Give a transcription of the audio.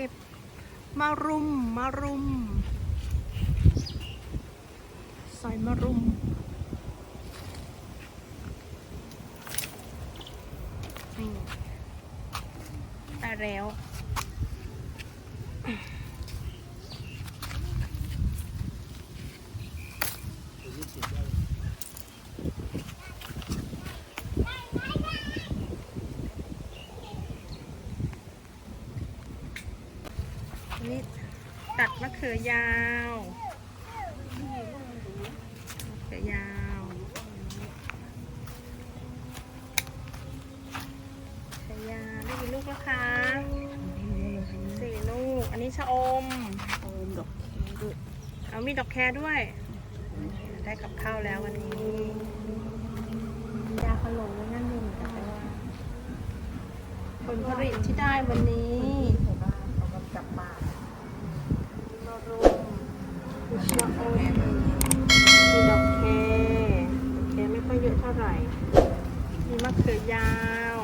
เก็บมารุมมารุมใส่มารุมนี่ได้แล้วนี่ ตัดมะเขือยาวมะเขือยาว มะเขือยาวได้กี่ลูกแล้วคะสี่ลูก อันนี้ชะอม โอมดอกแคด้วยเอามีดอกแครด้วย ได้กับข้าวแล้ววันนี้ ยาขนมไว้นั่นหนึ่งแต่ว่าผลผลิตที่ได้วันนี้ ชาวบ้านเขาก็กลับบ้าน มะรุม มีชะอมมีดอกแคดอกแคไม่ค่อยเยอะเท่าไหร่ มีมะเขือยาว